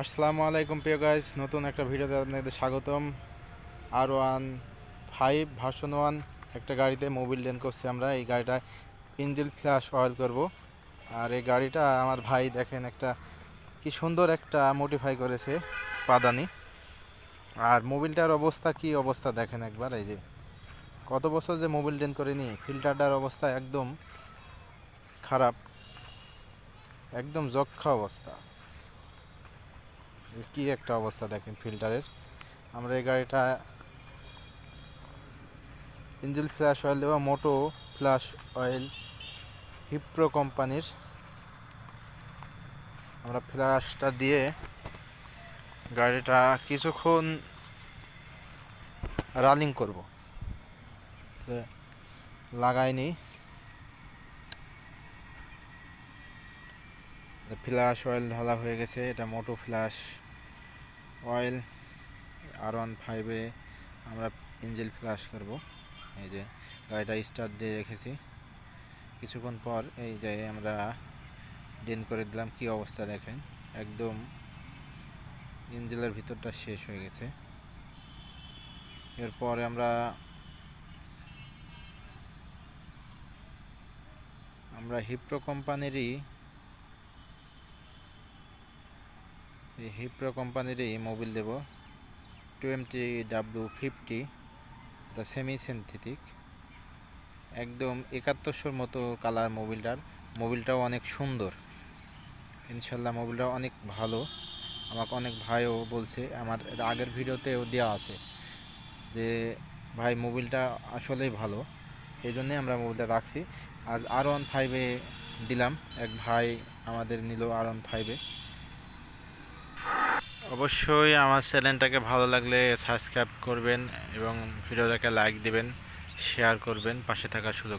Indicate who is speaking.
Speaker 1: আসসালামু আলাইকুম প্রিয় গাইস নতুন একটা ভিডিওতে আপনাদের স্বাগতম। R one five version one একটা গাড়িতে মোবিল লেন করছি আমরা। এই গাড়িটা ইঞ্জিন ফ্ল্যাশ অয়েল করব। আর এই গাড়িটা আমার ভাই দেখেন একটা কি সুন্দর একটা মডিফাই করেছে পাদানি। আর মোবিলটার অবস্থা কি অবস্থা দেখেন একবার, এই যে কত বছর যে মোবিল লেন করে নি ফিল্টারটার অবস্থা একদম খারাপ। একদম যক্ষা অবস্থা। কি একটা অবস্থা দেখেন ফিল্টারের। আমরা এই গাড়িটা ইঞ্জিন ফ্ল্যাশ অয়েল দেওয়া মোটো ফ্ল্যাশ অয়েল, হিপ্রো কোম্পানির। আমরা ফ্ল্যাশটা দিয়ে গাড়িটা কিছুক্ষণ রানিং করব। লাগাইনি। ফ্ল্যাশ অয়েল ঢালা হয়ে গেছে, এটা moto flush. Oil R one ফাইভে আমরা ইঞ্জিন ফ্ল্যাশ করব। এই যে গাড়িটা স্টার্ট দিয়ে রেখেছি। কিছুক্ষণ পর এই যে আমরা ডেন করে দিলাম। কি অবস্থা দেখেন? একদম ইঞ্জিনের ভিতরটা শেষ হয়ে গেছে। এরপরে আমরা আমরা হিপ্রো কোম্পানিরই এই হিপ্রো কোম্পানিরই Mobil Dev. Twenty W fifty the semi synthetic একদম একাত্তরশোর মতো কালার মোবিলটার। মোবিলটাও অনেক সুন্দর। ইনশাল্লাহ মোবিলটা অনেক ভালো। আমাকে অনেক ভাইও বলছে, আমার আগের ভিডিওতেও দেওয়া আছে যে, ভাই, মোবিলটা আসলেই ভালো। এই জন্যে আমরা মোবিলটা রাখছি। আজ আর ওয়ান ফাইভে দিলাম। এক ভাই আমাদের নিল আর ওয়ান ফাইভে অবশ্যই আমার চ্যানেলটাকে ভালো লাগলে সাবস্ক্রাইব করবেন এবং ভিডিওটাকে লাইক দিবেন শেয়ার করবেন, পাশে থাকার সুযোগ